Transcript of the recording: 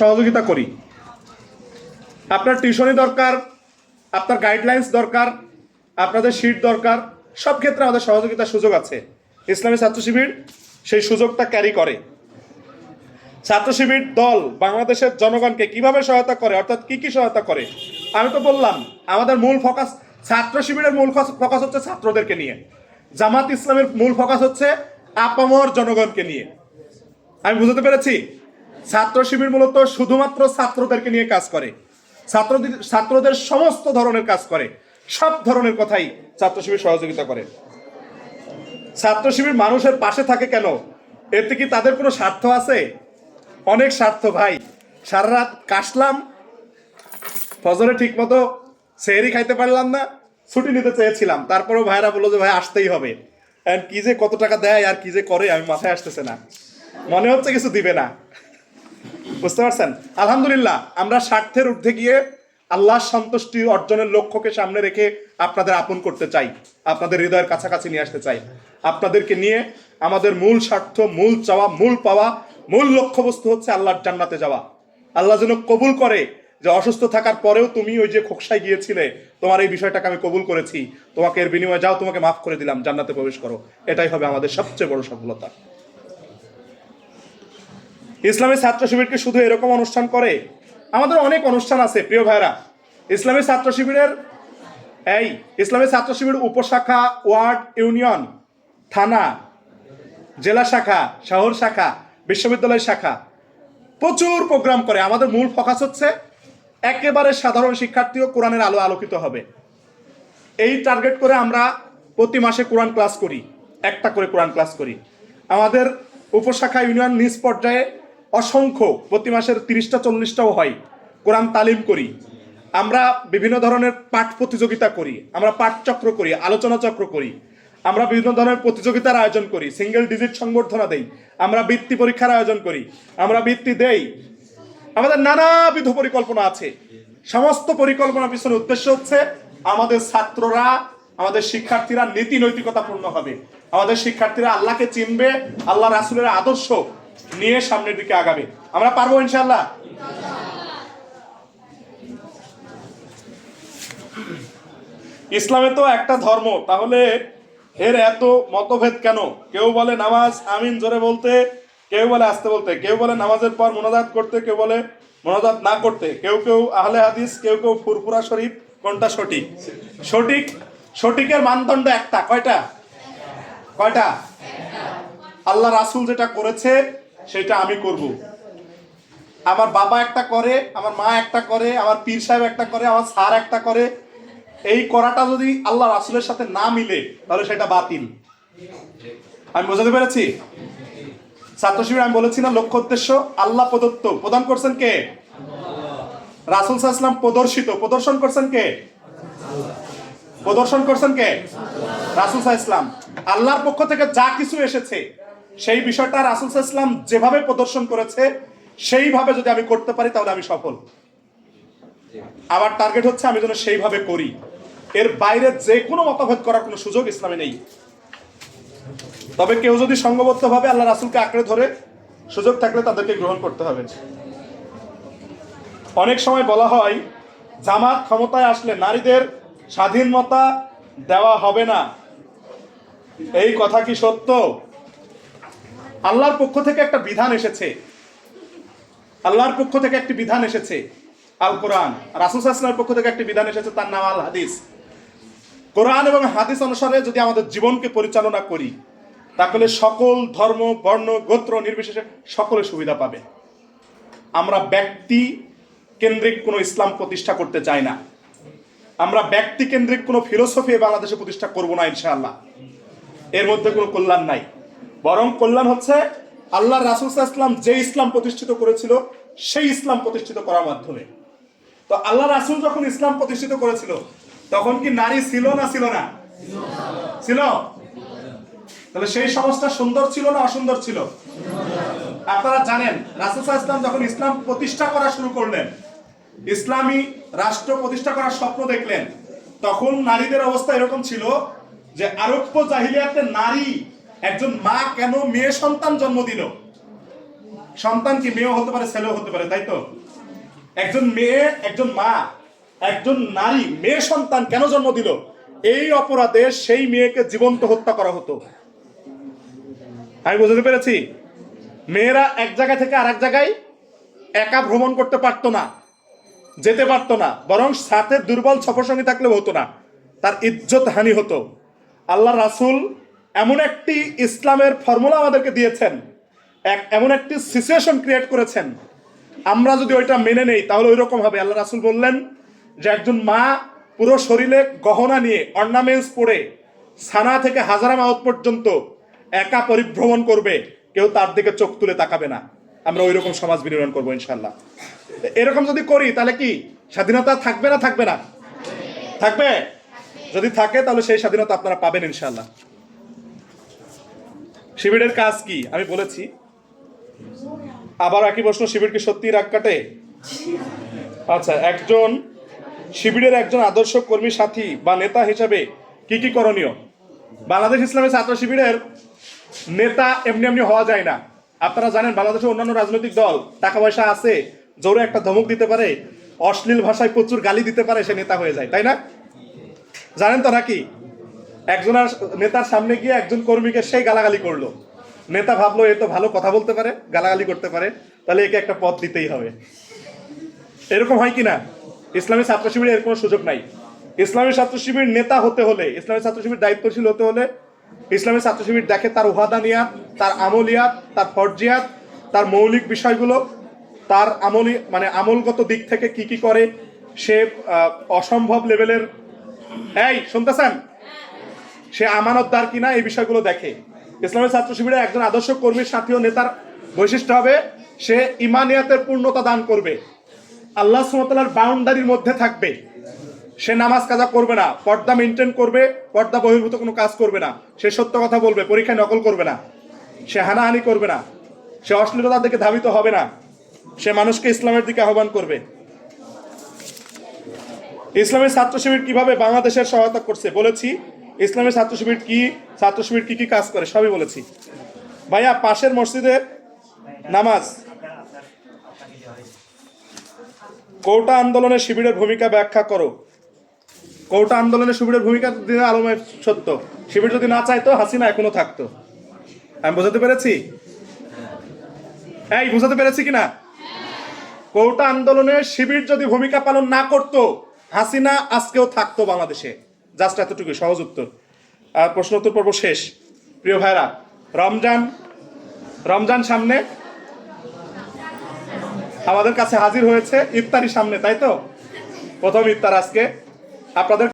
সহযোগিতা করি। আপনার টিউশনি দরকার, আপনার গাইডলাইন্স দরকার, আপনাদের শিট দরকার, সব ক্ষেত্রে আমাদের সহযোগিতার সুযোগ আছে। ইসলামী ছাত্র শিবির সেই সুযোগটা ক্যারি করে। ছাত্র শিবির দল বাংলাদেশের জনগণকে কীভাবে সহায়তা করে, অর্থাৎ কি কি সহায়তা করে? আমি তো বললাম, আমাদের মূল ফোকাস ছাত্র শিবিরের মূল ফোকাস হচ্ছে ছাত্রদেরকে নিয়ে। জামাত ইসলামের মূল ফোকাস হচ্ছে আপামর জনগণকে নিয়ে। আমি বুঝতে পেরেছি? ছাত্র শিবির মূলত শুধুমাত্র ছাত্রদেরকে নিয়ে কাজ করে। ছাত্রদের ছাত্রদের সমস্ত ধরনের কাজ করে। সব ধরনের কথাই ছাত্র শিবির সহযোগিতা করে। ছাত্র শিবির মানুষের পাশে থাকে কেন? এতে কি তাদের কোনো স্বার্থ আছে? অনেক স্বার্থ ভাই। সারা রাত কাশলাম, ফজরে ঠিক মতো সেহরি খাইতে পারলাম না, ছুটি নিতে চেয়েছিলাম। তারপরেও ভাইরা বলল যে, ভাই, আসতেই হবে। কি যে কত টাকা দেয় আর কি যে করে, আমি মাথায় আসতেছে না। মনে হচ্ছে কিছু দিবে না। বুঝতে পারছেন? আলহামদুলিল্লাহ, আমরা স্বার্থের ঊর্ধ্বে গিয়ে আল্লাহর সন্তুষ্টি অর্জনের লক্ষ্যকে সামনে রেখে আপনাদের আপন করতে চাই, আপনাদের হৃদয়ের কাছাকাছি নিয়ে আসতে চাই। আপনাদেরকে নিয়ে আমাদের মূল স্বার্থ, মূল চাওয়া, মূল পাওয়া, মূল লক্ষ্যবস্তু হচ্ছে আল্লাহর জান্নাতে যাওয়া। আল্লাহ যেন কবুল করে যে অসুস্থ থাকার পরেও তুমি ওই যে খোকসায় গিয়েছিলে, তোমার এই বিষয়টাকে আমি কবুল করেছি। তোমাকে এর বিনিময়ে যাও, তোমাকে মাফ করে দিলাম, জান্নাতে প্রবেশ করো। এটাই হবে আমাদের সবচেয়ে বড় সফলতা। ইসলামী ছাত্র শিবিরকে শুধু এরকম অনুষ্ঠান করে? আমাদের অনেক অনুষ্ঠান আছে, প্রিয় ভাইরা ইসলামী ছাত্র শিবিরের এই ইসলামী ছাত্র শিবির উপশাখা, ওয়ার্ড, ইউনিয়ন, থানা, জেলা শাখা, শহর শাখা, বিশ্ববিদ্যালয় শাখা প্রচুর প্রোগ্রাম করে। আমাদের মূল ফোকাস হচ্ছে একেবারে সাধারণ শিক্ষার্থীও কোরআনের আলো আলোকিত হবে। এই টার্গেট করে আমরা প্রতি মাসে কোরআন ক্লাস করি, একটা করে কোরআন ক্লাস করি। আমাদের উপশাখা ইউনিয়ন নিজ পর্যায়ে অসংখ্য, প্রতি মাসের তিরিশটা, চল্লিশটাও হয়। কোরআন তালিম করি। আমরা বিভিন্ন ধরনের পাঠ প্রতিযোগিতা করি। আমরা পাঠ চক্র করি, আলোচনা চক্র করি। আমরা বিভিন্ন ধরনের প্রতিযোগিতার আয়োজন করি সিঙ্গেল ডিজিট সংবর্ধনা দেই। আমরা বৃত্তি পরীক্ষার আয়োজন করি, আমরা বৃত্তি দেই। আমাদের নানাবিধ পরিকল্পনা আছে। সমস্ত পরিকল্পনা পিছনে উদ্দেশ্য হচ্ছে আমাদের ছাত্ররা, আমাদের শিক্ষার্থীরা নীতি নৈতিকতা পূর্ণ হবে। আমাদের শিক্ষার্থীরা আল্লাহকে চিনবে, আল্লাহ রাসুলের আদর্শ নিয়ে সামনের দিকে আগাবে। আমরা পারব ইনশাল্লাহ ইসলামে তো একটা ধর্ম, তাহলে এর এত মতভেদ কেন? কেউ বলে নামাজ আমিন জোরে বলতে, কেউ বলে আসতে বলতে, কেউ বলে নামাজের পর মোনাজাত করতে, কেউ বলে মোনাজাত না করতে। কেউ কেউ আহলে হাদিস, কেউ কেউ ফুরফুরা শরীফ, কোনটা সঠিক? সঠিক, সঠিকের মানদণ্ড একটা। কয়টা? কয়টা? আল্লাহ রাসুল যেটা করেছে সেটা আমি করব। আমার বাবা একটা করে, আমার মা একটা করে, আমার পীর সাহেব একটা করে, আমার স্যার একটা করে। এই করাটা যদি আল্লাহ রাসুলের সাথে না মিলে, তাহলে সেটা বাতিল। আমি বোঝাতে পেরেছি? ছাত্র শিবির, আমি বলেছি না, লক্ষ্য উদ্দেশ্য, আল্লাহ প্রদত্ত। প্রদান করছেন কে? রাসুল সাহা প্রদর্শিত। প্রদর্শন করছেন কে? প্রদর্শন করছেন কে? রাসুল সাহা ইসলাম আল্লাহর পক্ষ থেকে যা কিছু এসেছে সেই বিষয়টা রাসুল ইসলাম যেভাবে প্রদর্শন করেছে, সেইভাবে যদি আমি করতে পারি, তাহলে আমি সফল। আমার টার্গেট হচ্ছে আমি যেন সেইভাবে করি। এর বাইরে যে কোনো মতভেদ করার কোনো সুযোগ ইসলামে নেই। তবে কেউ যদি সঙ্গবদ্ধভাবে আল্লাহ রাসুলকে আঁকড়ে ধরে, সুযোগ থাকলে তাদেরকে গ্রহণ করতে হবে। অনেক সময় বলা হয়, জামাত ক্ষমতায় আসলে নারীদের স্বাধীনতা দেওয়া হবে না। এই কথা কি সত্য? আল্লাহর পক্ষ থেকে একটা বিধান এসেছে। আল্লাহর পক্ষ থেকে একটি বিধান এসেছে, আল কোরআন। রাসুল আসলামের পক্ষ থেকে একটি বিধান এসেছে, তার নাম আল হাদিস। কোরআন এবং হাদিস অনুসারে যদি আমাদের জীবনকে পরিচালনা করি, তাহলে সকল ধর্ম, বর্ণ, গোত্র নির্বিশেষে সকলে সুবিধা পাবে। আমরা ব্যক্তি কেন্দ্রিক কোনো ইসলাম প্রতিষ্ঠা করতে চাই না। আমরা ব্যক্তি কেন্দ্রিক কোনো ফিলোসফি বাংলাদেশে প্রতিষ্ঠা করব না, ইনশাআল্লাহ। এর মধ্যে কোনো কল্যাণ নাই। বরং কল্যাণ হচ্ছে আল্লাহ রাসুল ইসলাম যে ইসলাম প্রতিষ্ঠিত করেছিল, সেই ইসলাম প্রতিষ্ঠিত করার মাধ্যমে। তো আল্লাহ রাসুল যখন ইসলাম প্রতিষ্ঠিত করেছিল, তখন কি নারী ছিল না ছিল না? ছিল। তাহলে সেই সমাজটা সুন্দর ছিল না অসুন্দর ছিল? আপনারা জানেন, রাসুল ইসলাম যখন ইসলাম প্রতিষ্ঠা করা শুরু করলেন, ইসলামী রাষ্ট্র প্রতিষ্ঠা করার স্বপ্ন দেখলেন, তখন নারীদের অবস্থা এরকম ছিল যে আরব্য জাহিলিয়াতে নারী একজন মা কেন মেয়ে সন্তান জন্ম দিল? সন্তান কি মেয়েও হতে পারে, ছেলেও হতে পারে, তাই তো? একজন মেয়ে, একজন মা, একজন নারী মেয়ে সন্তান কেন জন্ম দিল? এই অপরাধে সেই মেয়েকে জীবন্ত হত্যা করা হতো। আমি বুঝতে পেরেছি? মেয়েরা এক জায়গা থেকে আরেক জায়গায় একা ভ্রমণ করতে পারতো না, যেতে পারতো না, বরং সাথে দুর্বল সফরসঙ্গী থাকলেও হতো না। তার ইজ্জত হানি হতো। আল্লাহ রাসূল এমন একটি ইসলামের ফর্মুলা আমাদেরকে দিয়েছেন, এক এমন একটি সিচুয়েশন ক্রিয়েট করেছেন। আমরা যদি ওইটা মেনে নেই, তাহলে ওই রকম হবে। আল্লাহ রাসূল বললেন যে একজন মা পুরো শরীরে গহনা নিয়ে অর্নামেন্টস পরে সানা থেকে হাজারা মাউত পর্যন্ত একা পরিভ্রমণ করবে, কেউ তার দিকে চোখ তুলে তাকাবে না। আমরা ওই রকম সমাজ বিনির্মাণ করব ইনশাল্লাহ এরকম যদি করি, তাহলে কি? স্বাধীনতা থাকবে না থাকবে না? থাকবে? যদি থাকে, তাহলে সেই স্বাধীনতা আপনারা পাবেন ইনশাল্লাহ শিবিরের কাজ কি? আমি বলেছি। আবার একই প্রশ্ন, শিবির কি সত্যি রাগ কাটে? আচ্ছা একজন, শিবিরের একজন আদর্শ কর্মী সাথী বা নেতা হিসাবে কি কি করণীয়? বাংলাদেশ ইসলামের ছাত্র শিবিরের নেতা এমনি এমনি হওয়া যায় না। আপনারা জানেন, বাংলাদেশের অন্যান্য রাজনৈতিক দল টাকা পয়সা আছে, জোরে একটা ধমক দিতে পারে, অশ্লীল ভাষায় প্রচুর গালি দিতে পারে, সে নেতা হয়ে যায়, তাই না? জানেন তো নাকি একজনের নেতার সামনে গিয়ে একজন কর্মীকে সেই গালাগালি করল। নেতা ভাবলো, এ তো ভালো কথা বলতে পারে, গালাগালি করতে পারে। তাহলে একে একটা পথ দিতেই হবে। এরকম হয় কি না ইসলামী ছাত্র শিবিরের এর কোনো সুযোগ নাই। ইসলামী ছাত্র শিবির নেতা হতে হলে, ইসলামী ছাত্র শিবির দায়িত্বশীল হতে হলে, ইসলামী ছাত্র শিবির দেখে তার উহাদানিয়াত, তার আমলিয়াত, তার ফরজিয়াত, তার মৌলিক বিষয়গুলো, তার আমলি মানে আমলগত দিক থেকে কি কি করে সে অসম্ভব লেভেলের এই, শুনতেছেন? সে আমানতদার কিনা এই বিষয়গুলো দেখে। ইসলামের ছাত্র শিবিরের একজন আদর্শ কর্মীর সাথী ও নেতার বৈশিষ্ট্য হবে, সে ইমানিয়াতের পূর্ণতা দান করবে। আল্লাহ সুমতালার বাউন্ডারির মধ্যে থাকবে। সে নামাজ কাজা করবে না, পর্দা মেনটেন করবে, পর্দা বহির্ভূত কোনো কাজ করবে না। সে সত্য কথা বলবে, পরীক্ষায় নকল করবে না। সে হানাহানি করবে না। সে অশ্লীলতার দিকে ধাবিত হবে না। সে মানুষকে ইসলামের দিকে আহ্বান করবে। ইসলামের ছাত্র শিবির কীভাবে বাংলাদেশের সহায়তা করছে বলেছি ইসলামী ছাত্র শিবির কি ছাত্র শিবির কি কি কাজ করে, সবই বলেছি। ভাইয়া, পাশের মসজিদে নামাজ। কোটা আন্দোলনের শিবিরের ভূমিকা ব্যাখ্যা করো। কৌটা আন্দোলনের শিবিরের ভূমিকা দিনে আলমের সত্য। শিবির যদি না চাইতো, হাসিনা এখনও থাকতো। আমি বোঝাতে পেরেছি? এই, বোঝাতে পেরেছি কিনা কৌটা আন্দোলনের শিবির যদি ভূমিকা পালন না করতো, হাসিনা আজকেও থাকতো বাংলাদেশে। জাস্ট এতটুকুই, সহজ উত্তর। আর প্রশ্ন উত্তর পর্ব শেষ। প্রিয় ভাইরা রমজান রমজান সামনে আমাদের কাছে হাজির হয়েছে ইফতারি সামনে, তাই তো? প্রথম ইফতার আজকে। আপনাদের